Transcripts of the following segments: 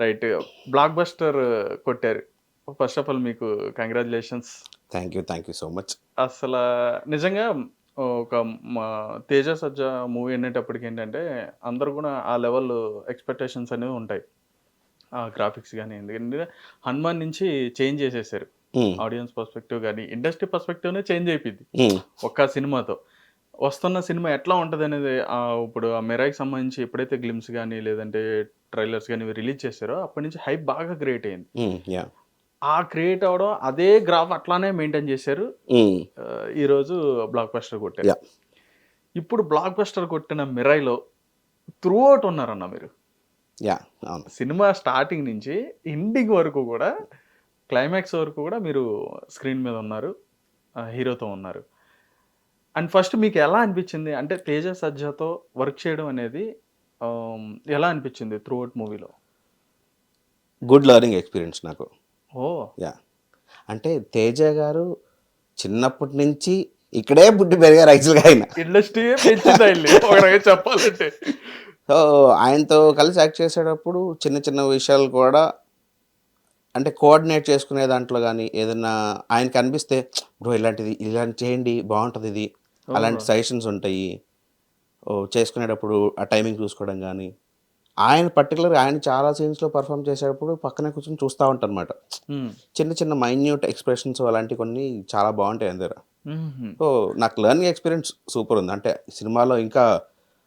Right. Blockbuster కొట్టారు. First of all మీకు congratulations. Thank you thank you so much. అసలు నిజంగా ఒక మా తేజ సజ్జ మూవీ అనేటప్పటికి ఏంటంటే అందరూ కూడా ఆ లెవెల్ ఎక్స్పెక్టేషన్స్ అనేవి ఉంటాయి. ఆ గ్రాఫిక్స్ కానీ ఎందుకంటే హనుమాన్ నుంచి చేంజ్ చేసేసారు. ఆడియన్స్ పర్స్పెక్టివ్ కానీ ఇండస్ట్రీ పర్స్పెక్టివ్నే చేంజ్ అయిపోయింది. ఒక్క సినిమాతో. వస్తున్న సినిమా ఎట్లా ఉంటుంది అనేది ఇప్పుడు ఆ మెరాకి సంబంధించి ఎప్పుడైతే గ్లిమ్స్ కానీ లేదంటే ట్రైలర్స్ కానీ రిలీజ్ చేశారో అప్పటి నుంచి హైప్ బాగా క్రియేట్ అయింది. ఆ క్రియేట్ అవడం అదే గ్రాఫ్ అట్లానే మెయింటైన్ చేశారు. ఈరోజు బ్లాక్ బస్టర్ కొట్టారు. ఇప్పుడు బ్లాక్ బస్టర్ కొట్టిన మిరాయిలో త్రూ అవుట్ ఉన్నారన్న మీరు. సినిమా స్టార్టింగ్ నుంచి ఎండింగ్ వరకు కూడా క్లైమాక్స్ వరకు కూడా మీరు స్క్రీన్ మీద ఉన్నారు హీరోతో ఉన్నారు. అండ్ ఫస్ట్ మీకు ఎలా అనిపించింది? అంటే తేజ సజ్జతో వర్క్ చేయడం అనేది ఎలా అనిపించింది త్రూ అవుట్ మూవీలో గుడ్ లెర్నింగ్ ఎక్స్పీరియన్స్ నాకు. ఓ. యా అంటే తేజ గారు చిన్నప్పటి నుంచి ఇక్కడే పుట్టి పెరిగారు యాక్చువల్గా ఆయన. ఇండస్ట్రీ చెప్పాలంటే. సో ఆయనతో కలిసి యాక్ట్ చేసేటప్పుడు చిన్న చిన్న విషయాలు కూడా అంటే కోఆర్డినేట్ చేసుకునే దాంట్లో కానీ ఏదైనా ఆయనకి అనిపిస్తే బ్రో ఇలాంటిది ఇలాంటి చేయండి బాగుంటుంది ఇది. అలాంటి సజెషన్స్ ఉంటాయి. ఓ చేసుకునేటప్పుడు ఆ టైమింగ్ చూసుకోవడం కానీ ఆయన పర్టికులర్ ఆయన చాలా సీన్స్లో పర్ఫామ్ చేసేటప్పుడు పక్కనే కూర్చొని చూస్తూ ఉంటారు అనమాట చిన్న చిన్న మైన్యూట్ ఎక్స్ప్రెషన్స్ అలాంటివి కొన్ని చాలా బాగుంటాయి ఉమ్మ్. సో నాకు లెర్నింగ్ ఎక్స్పీరియన్స్ సూపర్ ఉంది. అంటే సినిమాలో ఇంకా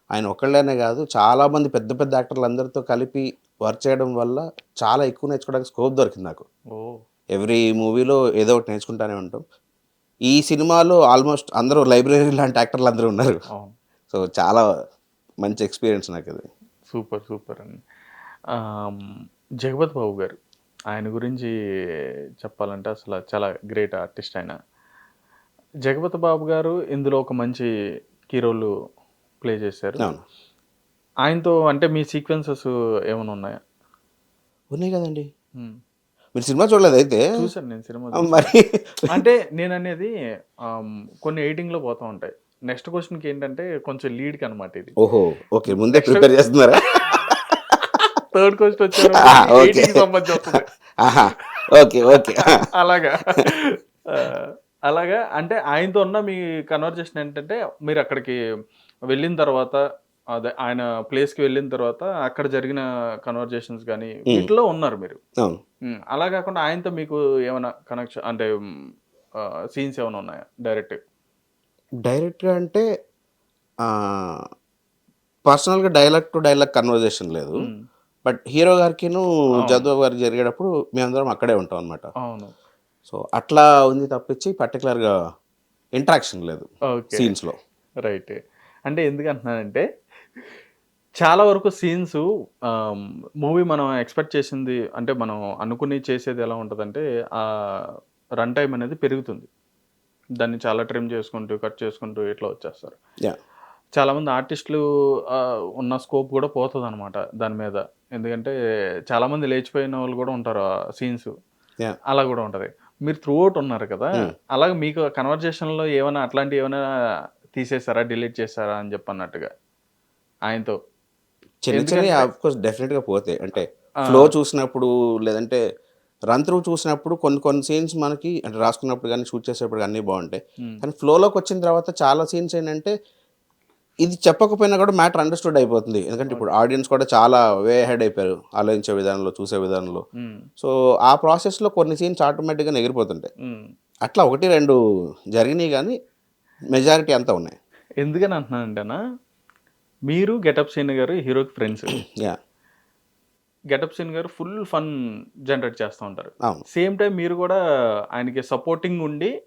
ఆయన ఒక్కళ్ళనే కాదు చాలా మంది పెద్ద పెద్ద యాక్టర్లు అందరితో కలిపి వర్క్ చేయడం వల్ల చాలా ఎక్కువ నేర్చుకోవడానికి స్కోప్ దొరికింది నాకు. ఎవ్రీ మూవీలో ఏదో ఒకటి నేర్చుకుంటానే ఉంటాం. ఈ సినిమాలో ఆల్మోస్ట్ అందరూ లైబ్రరీ లాంటి యాక్టర్లు అందరూ ఉన్నారు. సో చాలా మంచి ఎక్స్పీరియన్స్ నాకు అది సూపర్ సూపర్ అండి. జగపతి బాబు గారు ఆయన గురించి చెప్పాలంటే అసలు చాలా గ్రేట్ ఆర్టిస్ట్ ఆయన. జగపతి బాబు గారు ఇందులో ఒక మంచి కీ రోల్ ప్లే చేశారు. అవును. ఆయనతో అంటే మీ సీక్వెన్సెస్ ఏమైనా ఉన్నాయా? ఉన్నాయి కదండి. మీరు సినిమా చూడలేదు అయితే? చూశాను నేను సినిమా మరి. అంటే నేను అనేది కొన్ని ఎయిటింగ్లో పోతా ఉంటాయి. నెక్స్ట్ క్వశ్చన్కి ఏంటంటే కొంచెం లీడ్కి అనమాట ఇది. ఓహో ఓకే ముందే ప్రిపేర్ చేస్తున్నారా? థర్డ్ క్వశ్చన్ వచ్చారు ఓకే. ఓకే అలాగా. అలాగా. అంటే ఆయనతో ఉన్న మీ కన్వర్జేషన్ ఏంటంటే మీరు అక్కడికి వెళ్ళిన తర్వాత అదే ఆయన ప్లేస్కి వెళ్ళిన తర్వాత అక్కడ జరిగిన కన్వర్జేషన్స్ కానీ వీటిలో ఉన్నారు మీరు. అలా కాకుండా ఆయనతో మీకు ఏమైనా కనెక్షన్ అంటే సీన్స్ ఏమైనా ఉన్నాయా? డైరెక్ట్ డైరెక్ట్గా అంటే పర్సనల్గా డైలాగ్ టు డైలాగ్ కన్వర్జేషన్ లేదు. బట్ హీరో గారికిను జద్వాబు గారికి జరిగేటప్పుడు మేమందరం అక్కడే ఉంటాం అనమాట అవును. సో అట్లా ఉంది తప్పించి పర్టికులర్గా ఇంట్రాక్షన్ లేదు సీన్స్లో రైట్ అంటే ఎందుకు అంటున్నానంటే చాలా వరకు సీన్స్ మూవీ మనం ఎక్స్పెక్ట్ చేసింది అంటే మనం అనుకుని చేసేది ఎలా ఉంటుందంటే ఆ రన్ టైం అనేది పెరుగుతుంది. దాన్ని చాలా ట్రిమ్ చేసుకుంటూ కట్ చేసుకుంటూ ఇట్లా వచ్చేస్తారు. చాలామంది ఆర్టిస్టులు ఉన్న స్కోప్ కూడా పోతుంది అనమాట దాని మీద. ఎందుకంటే చాలామంది లేచిపోయిన వాళ్ళు కూడా ఉంటారు ఆ సీన్స్. అలా కూడా ఉంటుంది. మీరు త్రూ అవుట్ ఉన్నారు కదా అలాగే మీకు కన్వర్జేషన్లో ఏమైనా అట్లాంటివి ఏమైనా తీసేసారా డిలీట్ చేశారా అని చెప్పి అన్నట్టుగా ఆయనతో. చిన్న చిన్న కోర్స్ డెఫినెట్గా పోతాయి. అంటే ఫ్లో చూసినప్పుడు లేదంటే రన్ త్రూ చూసినప్పుడు కొన్ని కొన్ని సీన్స్ మనకి అంటే రాసుకున్నప్పుడు కానీ షూట్ చేసేటప్పుడు అన్నీ బాగుంటాయి. కానీ ఫ్లోలోకి వచ్చిన తర్వాత చాలా సీన్స్ ఏంటంటే ఇది చెప్పకపోయినా కూడా మ్యాటర్ అండర్స్టూడ్ అయిపోతుంది. ఎందుకంటే ఇప్పుడు ఆడియన్స్ కూడా చాలా వే హెడ్ అయిపోయారు ఆలోచించే విధానంలో చూసే విధానంలో. సో ఆ ప్రాసెస్లో కొన్ని సీన్స్ ఆటోమేటిక్గా ఎగిరిపోతుంటాయి. అట్లా ఒకటి రెండు జరిగినాయి కానీ మెజారిటీ అంతా ఉన్నాయి. ఎందుకని అంటున్నానంటేనా మీరు గెటప్ సీన్ గారు హీరోకి ఫ్రెండ్స్. యా గెటప్ సీన్ గారు ఫుల్ ఫన్ జనరేట్ చేస్తూ ఉంటారు. అవును. సేమ్ టైం మీరు కూడా ఆయనకి సపోర్టింగ్ ఉండి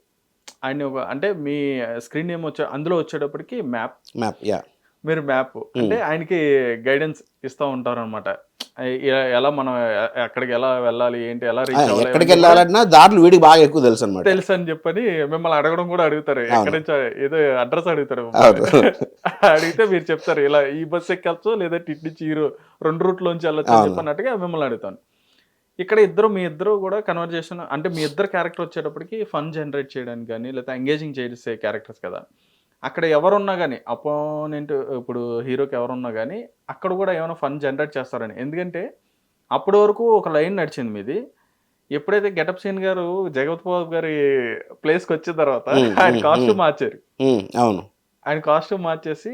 ఆయన ఒక అంటే మీ స్క్రీన్ ఏం వచ్చే అందులో వచ్చేటప్పటికి మ్యాప్. మ్యాప్ యా మీరు మ్యాప్. అంటే ఆయనకి గైడెన్స్ ఇస్తూ ఉంటారు అనమాట ఎలా మనం ఎక్కడికి ఎలా వెళ్ళాలి ఏంటి ఎలా రీచ్ అవ్వాలి ఎక్కడికి వెళ్ళాలన్నా దారులు వీడికి బాగా ఎక్కువ తెలుసు అనమాట తెలుసు అని చెప్పని మిమ్మల్ని అడగడం కూడా అడుగుతారు. ఎక్కడి నుంచి ఏదో అడ్రస్ అడుగుతారు. అడిగితే మీరు చెప్తారు ఇలా ఈ బస్ ఎక్కచ్చు లేదంటే ఇటు నుంచి ఈ రూ- రెండు రూట్లోంచి వెళ్ళొచ్చు అని చెప్పన్నట్టుగా మిమ్మల్ని అడుగుతాను. ఇక్కడ ఇద్దరు మీ ఇద్దరు కూడా కన్వర్జేషన్ అంటే మీ ఇద్దరు క్యారెక్టర్ వచ్చేటప్పటికి ఫన్ జనరేట్ చేయడానికి కానీ లేదా ఎంగేజింగ్ చేసే క్యారెక్టర్స్ కదా. అక్కడ ఎవరున్నా కానీ అపోనెంట్ ఇప్పుడు హీరోకి ఎవరున్నా కానీ అక్కడ కూడా ఏమైనా ఫన్ జనరేట్ చేస్తారని. ఎందుకంటే అప్పటి వరకు ఒక లైన్ నడిచింది మీది. ఎప్పుడైతే గెటప్ సీన్ గారు జగత్ బాబు గారి ప్లేస్కి వచ్చిన తర్వాత ఆయన కాస్ట్యూమ్. మార్చారు. అవును. ఆయన కాస్ట్యూమ్ మార్చేసి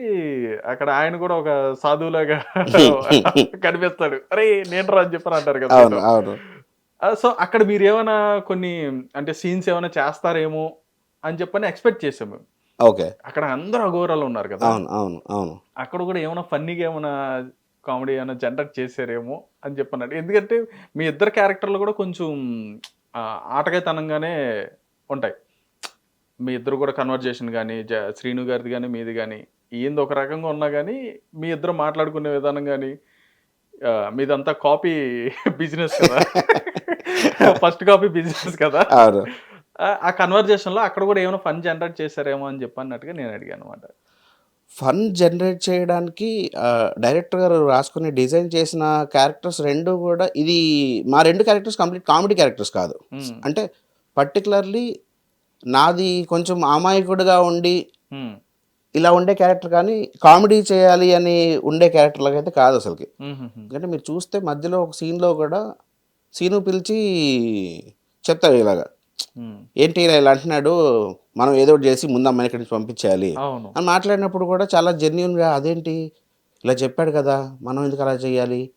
అక్కడ ఆయన కూడా ఒక సాధువులాగా కనిపిస్తాడు. అరే నేను అని చెప్పని అంటారు కదా సో అక్కడ మీరు ఏమైనా కొన్ని అంటే సీన్స్ ఏమైనా చేస్తారేమో అని చెప్పని ఎక్స్పెక్ట్ చేసాం మేము. ఓకే. అక్కడ అందరూ అఘోరాలు ఉన్నారు కదా. అవును అవును అవును. అక్కడ కూడా ఏమైనా ఫన్నీగా ఏమైనా కామెడీ ఏమైనా జనరేట్ చేశారేమో అని చెప్పన్నాడు. ఎందుకంటే మీ ఇద్దరు క్యారెక్టర్లు కూడా కొంచెం ఆటగాతనంగానే ఉంటాయి. మీ ఇద్దరు కూడా కన్వర్జేషన్ కానీ జ శ్రీను గారిది కానీ మీది కానీ ఏంది ఒక రకంగా ఉన్నా కానీ మీ ఇద్దరు మాట్లాడుకునే విధానం కానీ మీదంతా కాపీ బిజినెస్ కదా. ఫస్ట్ కాపీ బిజినెస్ కదా. ఆ- కన్వర్జేషన్లో అక్కడ కూడా ఏమైనా ఫన్ జనరేట్ చేశారేమో అని చెప్పన్నట్టుగా నేను అడిగాను అనమాట ఫన్ జనరేట్ చేయడానికి డైరెక్టర్ గారు రాసుకుని డిజైన్ చేసిన క్యారెక్టర్స్ రెండు కూడా ఇది మా రెండు క్యారెక్టర్స్ కంప్లీట్ కామెడీ క్యారెక్టర్స్ కాదు. అంటే పర్టికులర్లీ నాది కొంచెం అమాయకుడుగా ఉండి ఇలా ఉండే క్యారెక్టర్ కానీ కామెడీ చేయాలి అని ఉండే క్యారెక్టర్లకు అయితే కాదు అసలుకి. ఎందుకంటే మీరు చూస్తే మధ్యలో ఒక సీన్లో కూడా సీను పిలిచి చెప్తాడు ఇలాగా. ఏంటి ఇలా ఇలా అంటున్నాడు మనం ఏదో ఒకటి చేసి ముందు అమ్మాయిని ఇక్కడి నుంచి పంపించేయాలి. అవును. అని మాట్లాడినప్పుడు కూడా చాలా జెన్యున్గా అదేంటి? ఇలా చెప్పాడు కదా మనం ఎందుకు అలా చేయాలి?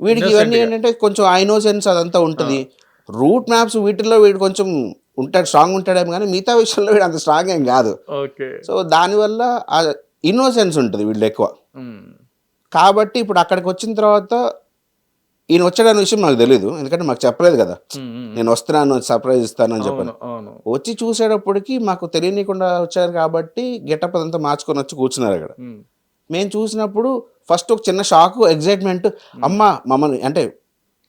వీడికి ఇవన్నీ. ఏంటంటే కొంచెం ఐనోసెన్స్ అదంతా ఉంటుంది. రూట్ మ్యాప్స్ వీటిల్లో వీడు కొంచెం ఉంటాడు స్ట్రాంగ్ ఉంటాడేమో కానీ మిగతా విషయంలో వీడు అంత స్ట్రాంగ్ ఏం కాదు. సో దానివల్ల ఆ ఇన్నోసెన్స్ ఉంటుంది వీళ్ళు ఎక్కువ కాబట్టి ఇప్పుడు అక్కడికి వచ్చిన తర్వాత ఈయన వచ్చాడన్న విషయం నాకు తెలియదు ఎందుకంటే మాకు చెప్పలేదు కదా. నేను వస్తున్నాను సర్ప్రైజ్ ఇస్తానని చెప్పాను. అవును అవును. వచ్చి చూసేటప్పటికి మాకు తెలియనీయకుండా వచ్చారు కాబట్టి గెటప్ అదంతా మార్చుకొని వచ్చి కూర్చున్నారు అక్కడ. మేము చూసినప్పుడు ఫస్ట్ ఒక చిన్న షాక్ ఎగ్జైట్మెంట్ అమ్మ మమ్మల్ని అంటే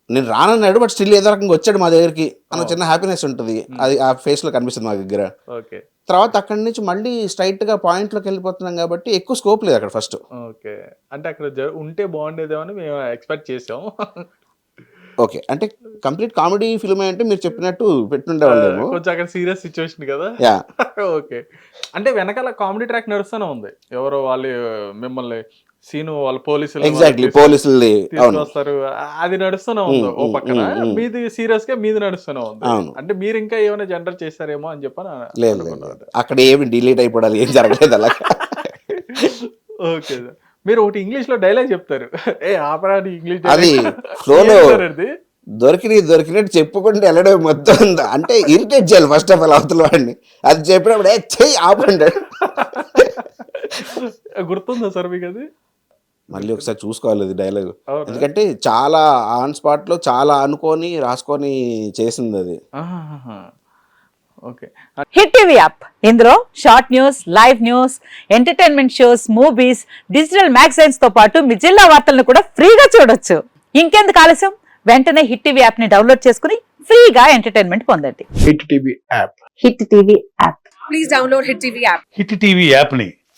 నేను రానన్నాడు బట్ స్టిల్ ఏదో రకంగా వచ్చాడు మా దగ్గరికి. అన్న చిన్న హ్యాపీనెస్ ఉంటుంది. అది ఆ ఫేస్లో కనిపిస్తుంది మా దగ్గర. ఓకే. తర్వాత అక్కడి నుంచి మళ్ళీ స్ట్రైట్గా పాయింట్లోకి వెళ్ళిపోతున్నాం కాబట్టి ఎక్కువ స్కోప్ లేదు అక్కడ ఫస్ట్ ఓకే. అంటే అక్కడ ఉంటే బాగుండేదేమో అని మేము ఎక్స్పెక్ట్ చేసాం. ఓకే. అంటే కంప్లీట్ కామెడీ ఫిల్మ్ అంటే మీరు చెప్పినట్టు పెట్టుండేవాళ్ళేమో. కొంచెం అక్కడ సీరియస్ సిచ్యువేషన్ కదా? యా. ఓకే. అంటే వెనకాల కామెడీ ట్రాక్ నడుస్తూనే ఉంది. ఎవరో వాళ్ళు మిమ్మల్ని సీను వాళ్ళ పోలీసులు ఎగ్జాక్ట్లీ పోలీసులు తీసుకొస్తారు. అది నడుస్తూనే ఉంది ఓ పక్కన. మీది సీరియస్గా మీది నడుస్తూనే ఉంది. అంటే మీరు ఇంకా ఏమైనా జనరేట్ చేశారేమో అని చెప్పని లేదు అక్కడ ఏమి డిలీట్ అయిపోవడాలి ఏం జరగలేదు అలా ఓకే. సార్ మీరు ఒకటి ఇంగ్లీష్లో డైలాగ్ చెప్తారు. ఏ ఆపరా నీ ఇంగ్లీష్ అది dialogue. flow లో ఏం సార్ అది? దొరికి దొరికినట్టు చెప్పుకుంటే వెళ్ళడం మొత్తం ఉందా? అంటే ఇరిటేట్ చేయాలి ఫస్ట్ ఆఫ్ ఆల్ అవతల వాడిని. అది చెప్పినప్పుడు ఏ చెయ్యి ఆపండి. గుర్తుందా సార్ మీకు అది? మళ్ళీ ఒకసారి చూసుకోవాలి ఇది డైలాగ్? ఎందుకంటే చాలా ఆన్ స్పాట్లో చాలా అనుకొని రాసుకొని చేసింది అది. Hit TV app. ఇందులో short news live news entertainment shows movies digital మ్యాగజైన్స్తో పాటు మీ జిల్లా వార్తలను కూడా ఫ్రీగా చూడొచ్చు. ఇంకెందుకు ఆలస్యం? వెంటనే హిట్ టీవీ యాప్ని డౌన్లోడ్ చేసుకుని ఫ్రీగా ఎంటర్టైన్మెంట్ పొందండి. Hit TV app. Hit TV app. please download Hit TV app. Hit TV యాప్ని